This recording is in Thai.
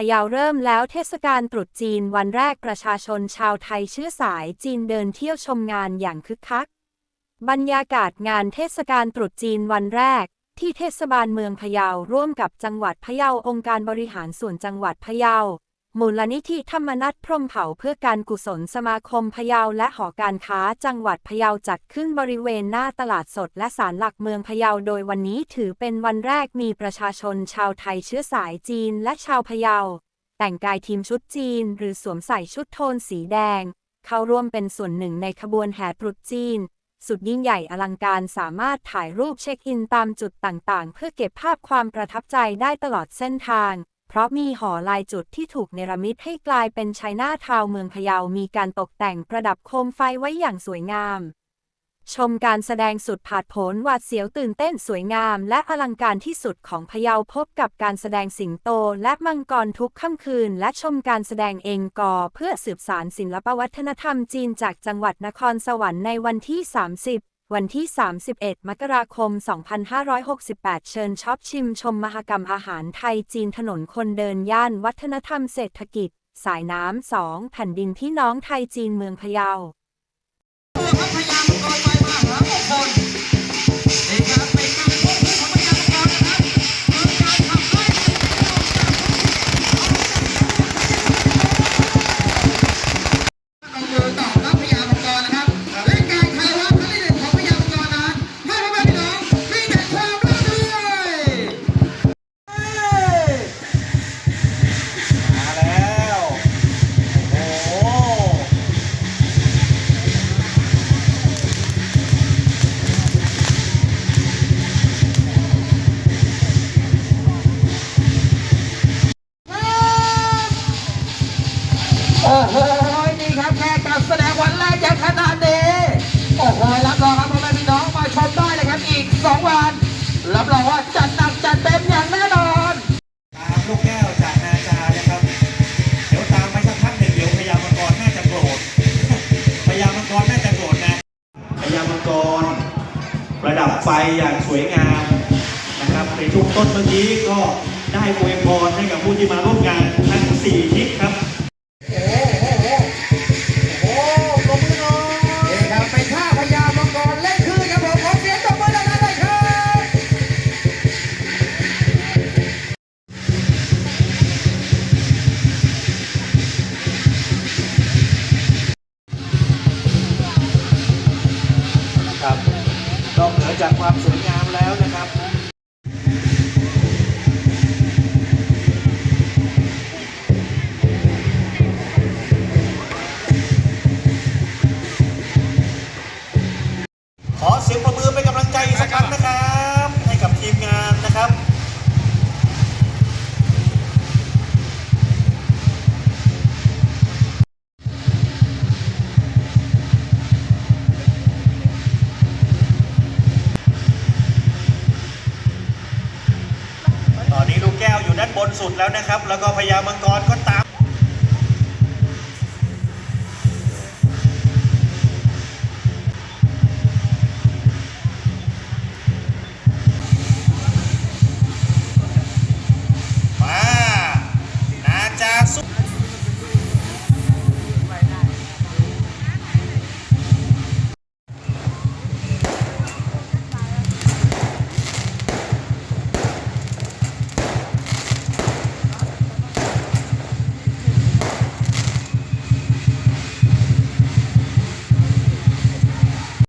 ะเยาเริ่มแล้วเทศกาลตรุษจีนวันแรกประชาชนชาวไทยเชื้อสายจีนเดินเที่ยวชมงานอย่างคึกคัก บรรยากาศงานเทศกาลตรุษจีนวันแรก ที่เทศบาลเมืองพะเยาร่วมกับจังหวัดพะเยาองค์การบริหารส่วนจังหวัดพะเยา มูลนิธิธรรมนัตพรมเผาเพื่อการกุศลสมาคมพะเยาและหอการค้าจังหวัดพะเยาจัดขึ้นบริเวณหน้าตลาดสดและศาลหลักเมืองพะเยาโดยวันนี้ถือเป็นวันแรกมีประชาชนชาวไทยเชื้อสายจีนและชาวพะเยา แต่งกายทีมชุดจีน หรือสวมใส่ชุดโทนสีแดง เข้าร่วมเป็นส่วนหนึ่งในขบวนแห่ตรุษจีน สุดยิ่งใหญ่อลังการสามารถถ่ายรูปเช็คอินตามจุดต่างๆ เพื่อเก็บภาพความประทับใจได้ตลอดเส้นทาง เพราะมีหอลายจุดที่ถูกเนรมิตให้กลายเป็นชัยนาทาวเมืองพะเยา มีการตกแต่งประดับโคมไฟไว้อย่างสวยงาม ชมการแสดงสุดผาดโผนหวาดเสียวตื่นเต้นสวยงาม และอลังการที่สุดของพะเยาพบกับการแสดงสิงโต และมังกรทุกค่ำคืน และชมการแสดงเองกอเพื่อสืบสารศิลปวัฒนธรรมจีนจากจังหวัดนครสวรรค์ในวันที่ 30 วันที่ 31 มกราคม 2568 เชิญช็อปชิมชมมหกรรมอาหารไทยจีนถนนคนเดินย่านวัฒนธรรมเศรษฐกิจ สายน้ำสองแผ่นดินพี่น้องไทยจีนเมืองพะเยาพยายามก่อไปมาหามงคล โอ้โหนี่ครับแค่การแสดงวันแรกยังขนาดนี้โอ้โหรับรองครับพ่อแม่พี่น้องมาชมได้เลยครับอีก 2 วันรับรองว่าจัดหนักจัดเต็มอย่างแน่นอนตามลูกแก้วจากนาจานะครับ เดี๋ยวตามไปสักพักหนึ่งเดี๋ยวพญามังกรน่าจะโกรธพญามังกรน่าจะโกรธนะพญามังกร ระดับไฟอย่างสวยงามนะครับ ในช่วงต้นเมื่อกี้ก็ได้อวยพรให้กับผู้ที่มาร่วมงานทั้งสี่ทิศครับ เหนือจากความสวยงามแล้วนะครับ สุดแล้วนะครับ แล้วก็พญามังกรก็